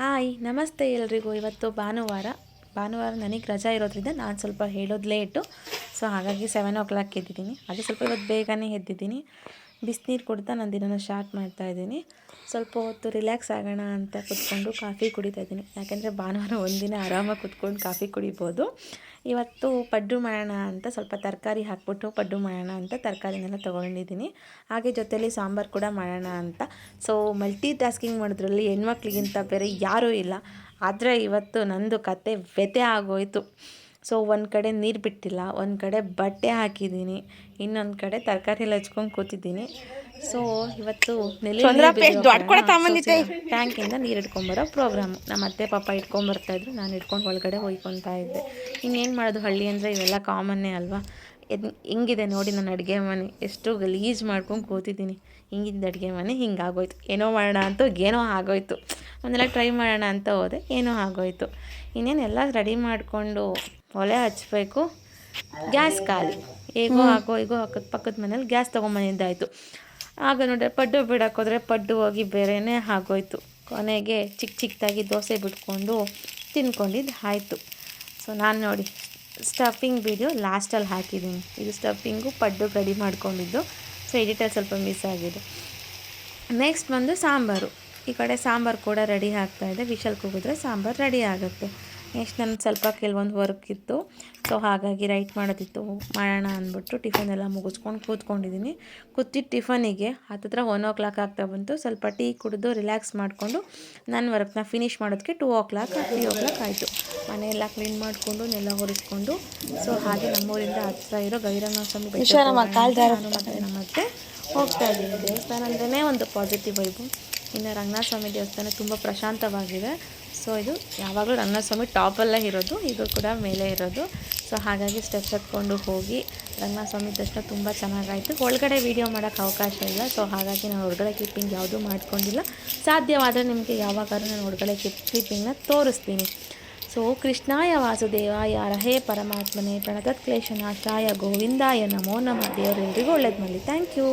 Hi, ನಮಸ್ತೆ ಎಲ್ರಿಗೂ. ಇವತ್ತು ಭಾನುವಾರ. ಭಾನುವಾರ ನನಗೆ ರಜಾ ಇರೋದ್ರಿಂದ ನಾನು ಸ್ವಲ್ಪ ಹೇಳೋದು ಲೇಟು ಸೊ ಹಾಗಾಗಿ ಸೆವೆನ್ ಓ ಕ್ಲಾಕ್ ಎದ್ದಿದ್ದೀನಿ. ಅದು ಸ್ವಲ್ಪ ಇವತ್ತು ಬೇಗನೆ ಎದ್ದಿದ್ದೀನಿ. ಬಿಸಿನೀರು ಕುಡ್ತಾ ನಾನು ದಿನನ ಸ್ಟಾರ್ಟ್ ಮಾಡ್ತಾ ಇದ್ದೀನಿ. ಸ್ವಲ್ಪ ಹೊತ್ತು ರಿಲ್ಯಾಕ್ಸ್ ಆಗೋಣ ಅಂತ ಕುತ್ಕೊಂಡು ಕಾಫಿ ಕುಡಿತಾ ಇದ್ದೀನಿ. ಯಾಕೆಂದರೆ ಭಾನುವಾರ ಒಂದಿನ ಆರಾಮಾಗಿ ಕುತ್ಕೊಂಡು ಕಾಫಿ ಕುಡಿಬೋದು. ಇವತ್ತು ಪಡ್ಡು ಮಾಡೋಣ ಅಂತ ಸ್ವಲ್ಪ ತರಕಾರಿ ಹಾಕ್ಬಿಟ್ಟು ಪಡ್ಡು ಮಾಡೋಣ ಅಂತ ತರಕಾರಿನೆಲ್ಲ ತೊಗೊಂಡಿದ್ದೀನಿ. ಹಾಗೆ ಜೊತೆಯಲ್ಲಿ ಸಾಂಬಾರು ಕೂಡ ಮಾಡೋಣ ಅಂತ. ಸೊ ಮಲ್ಟಿ ಟಾಸ್ಕಿಂಗ್ ಮಾಡೋದ್ರಲ್ಲಿ ಹೆಣ್ಮಕ್ಳಿಗಿಂತ ಬೇರೆ ಯಾರೂ ಇಲ್ಲ. ಆದರೆ ಇವತ್ತು ನಂದು ಕತೆ ವ್ಯತೆ ಆಗೋಯ್ತು. ಸೊ ಒಂದು ಕಡೆ ನೀರು ಬಿಟ್ಟಿಲ್ಲ ಒಂದು ಕಡೆ ಬಟ್ಟೆ ಹಾಕಿದ್ದೀನಿ ಇನ್ನೊಂದು ಕಡೆ ತರಕಾರಿ ಎಲ್ಲ ಹಚ್ಕೊಂಡು ಕೂತಿದ್ದೀನಿ. ಸೊ ಇವತ್ತು ಟ್ಯಾಂಕಿಂದ ನೀರು ಇಟ್ಕೊಂಬರೋ ಪ್ರೋಗ್ರಾಮು ನಮ್ಮ ಅತ್ತೆ ಪಾಪ ಇಟ್ಕೊಂಬರ್ತಾಯಿದ್ರು ನಾನು ಇಟ್ಕೊಂಡು ಒಳಗಡೆ ಹೋಯ್ಕೊತಾ ಇದ್ದೆ. ಇನ್ನೇನು ಮಾಡೋದು ಹಳ್ಳಿ ಅಂದರೆ ಇವೆಲ್ಲ ಕಾಮನ್ನೇ ಅಲ್ವಾ? ಎದ್ ಹಿಂಗಿದೆ ನೋಡಿ ನನ್ನ ಅಡುಗೆ ಮನೆ. ಎಷ್ಟು ಗಲೀಜು ಮಾಡ್ಕೊಂಡು ಕೂತಿದ್ದೀನಿ. ಹಿಂಗಿದ್ದ ಅಡುಗೆ ಮನೆ ಹಿಂಗಾಗೋಯ್ತು. ಏನೋ ಮಾಡೋಣ ಅಂತ ಏನೋ ಆಗೋಯ್ತು. ಒಂದೆಲ್ಲ ಟ್ರೈ ಮಾಡೋಣ ಅಂತ ಹೋದೆ. ಏನೂ ಆಗೋಯ್ತು. ಇನ್ನೇನು ಎಲ್ಲ ರೆಡಿ ಮಾಡಿಕೊಂಡು ಒಲೆ ಹಚ್ಚಬೇಕು ಗ್ಯಾಸ್ ಖಾಲಿ. ಹೇಗೋ ಹಾಕೋ ಹೇಗೋ ಹಾಕೋದು ಪಕ್ಕದ ಮನೇಲಿ ಗ್ಯಾಸ್ ತೊಗೊಂಬಂದಿದ್ದಾಯಿತು. ಆಗ ನೋಡ್ರೆ ಪಡ್ಡು ಬಿಡೋಕ್ಕೋದ್ರೆ ಪಡ್ಡು ಹೋಗಿ ಬೇರೆಯೇ ಆಗೋಯ್ತು. ಕೊನೆಗೆ ಚಿಕ್ಕ ಚಿಕ್ಕದಾಗಿ ದೋಸೆ ಬಿಟ್ಕೊಂಡು ತಿನ್ಕೊಂಡಿದ್ದು ಆಯಿತು. ಸೊ ನಾನು ನೋಡಿ ಸ್ಟಫಿಂಗ್ ವೀಡಿಯೋ ಲಾಸ್ಟಲ್ಲಿ ಹಾಕಿದ್ದೀನಿ. ಇದು ಸ್ಟಫಿಂಗು ಪಡ್ಡು ರೆಡಿ ಮಾಡ್ಕೊಂಡಿದ್ದು. ಸೊ ಎಡಿಟರ್ ಸ್ವಲ್ಪ ಮಿಸ್ ಆಗಿದೆ. ನೆಕ್ಸ್ಟ್ ಬಂದು ಸಾಂಬಾರು. ಈ ಕಡೆ ಸಾಂಬಾರು ಕೂಡ ರೆಡಿ ಆಗ್ತಾಯಿದೆ ವಿಶಲ್ ಕೂಗಿದ್ರೆ ಸಾಂಬಾರು ರೆಡಿ ಆಗುತ್ತೆ. ನೆಕ್ಸ್ಟ್ ನನ್ನ ಸ್ವಲ್ಪ ಕೆಲವೊಂದು ವರ್ಕ್ ಇತ್ತು. ಸೊ ಹಾಗಾಗಿ ರೈಟ್ ಮಾಡೋದಿತ್ತು. ಮಾಡೋಣ ಅಂದ್ಬಿಟ್ಟು ಟಿಫನ್ ಎಲ್ಲ ಮುಗಿಸ್ಕೊಂಡು ಕೂತ್ಕೊಂಡಿದ್ದೀನಿ ಕೂತಿದ್ದ ಟಿಫನಿಗೆ ಹತ್ತಿರ ಒನ್ ಓ ಕ್ಲಾಕ್ ಆಗ್ತಾ ಬಂತು. ಸ್ವಲ್ಪ ಟೀ ಕುಡಿದು ರಿಲ್ಯಾಕ್ಸ್ ಮಾಡಿಕೊಂಡು ನನ್ನ ವರ್ಕ್ನ ಫಿನಿಷ್ ಮಾಡೋದಕ್ಕೆ two o'clock three o'clock ಆಯಿತು ಮನೆಯೆಲ್ಲ ಕ್ಲೀನ್ ಮಾಡಿಕೊಂಡು ನೆಲ ಹೊರಿಸ್ಕೊಂಡು. ಸೊ ಹಾಗೆ ನಮ್ಮೂರಿಂದ ಹತ್ತಿರ ಇರೋ ಗೈರಮ್ಮ ಸ್ವಾಮಿ ನಾನು ಮತ್ತು ನಮ್ಮತ್ತೆ ಹೋಗ್ತಾ ಇದ್ದೀನಿ. ದೇವಸ್ಥಾನ ಅಂದ್ರೇ ಒಂದು ಪಾಸಿಟಿವ್ ವೈಬು ಇನ್ನು ರಂಗನಾಥ ಸ್ವಾಮಿ ದೇವಸ್ಥಾನ ತುಂಬ ಪ್ರಶಾಂತವಾಗಿದೆ. ಸೊ ಇದು ಯಾವಾಗಲೂ ರಂಗನಾಥ ಸ್ವಾಮಿ ಟಾಪಲ್ಲೇ ಇರೋದು, ಇದು ಕೂಡ ಮೇಲೆ ಇರೋದು. ಸೊ ಹಾಗಾಗಿ ಸ್ಟೆಪ್ಸ್ ಹತ್ಕೊಂಡು ಹೋಗಿ ರಂಗನಾಥ ಸ್ವಾಮಿ ದರ್ಶನ ತುಂಬ ಚೆನ್ನಾಗಾಯಿತು. ಒಳಗಡೆ ವೀಡಿಯೋ ಮಾಡೋಕ್ಕೆ ಅವಕಾಶ ಇಲ್ಲ. ಸೊ ಹಾಗಾಗಿ ನಾನು ಹೊರಗಡೆ ಕ್ಲಿಪ್ಪಿಂಗ್ ಯಾವುದೂ ಮಾಡ್ಕೊಂಡಿಲ್ಲ. ಸಾಧ್ಯವಾದರೆ ನಿಮಗೆ ಯಾವಾಗಾದ್ರೂ ನಾನು ಹೊರಗಡೆ ಕ್ಲಿಪ್ ಕ್ಲಿಪ್ಪಿಂಗ್ನ ತೋರಿಸ್ತೀನಿ. ಸೊ ಕೃಷ್ಣಾಯ ವಾಸುದೇವಾಯ ರಹೇ ಪರಮಾತ್ಮನೇ ಪ್ರಣತತ್ ಕ್ಲೇಶನಾಶಾಯ ಗೋವಿಂದಾಯ ನಮೋ ನಮ. ದೇವರೆಲ್ಲರಿಗೂ ಒಳ್ಳೇದು ಮಾಡಿ ಥ್ಯಾಂಕ್ ಯು